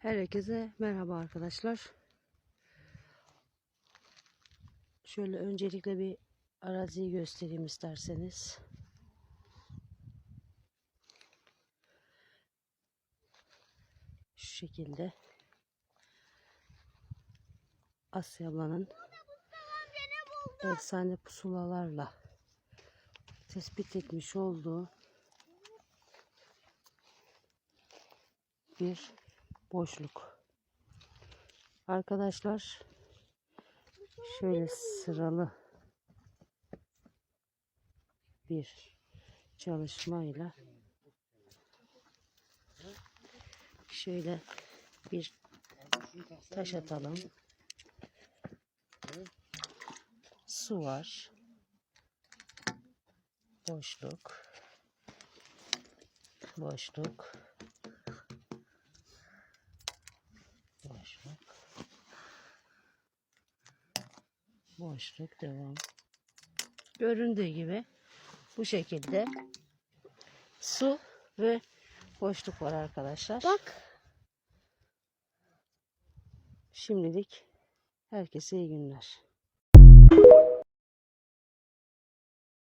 Herkese merhaba arkadaşlar. Şöyle öncelikle bir araziyi göstereyim isterseniz. Şu şekilde. Asya ablanın efsane pusulalarla tespit etmiş olduğu bir boşluk. Arkadaşlar şöyle sıralı bir çalışmayla şöyle bir taş atalım. Su var. Boşluk. Boşluk. Boşluk. Boşluk devam. Göründüğü gibi bu şekilde su ve boşluk var arkadaşlar. Bak. Şimdilik herkese iyi günler.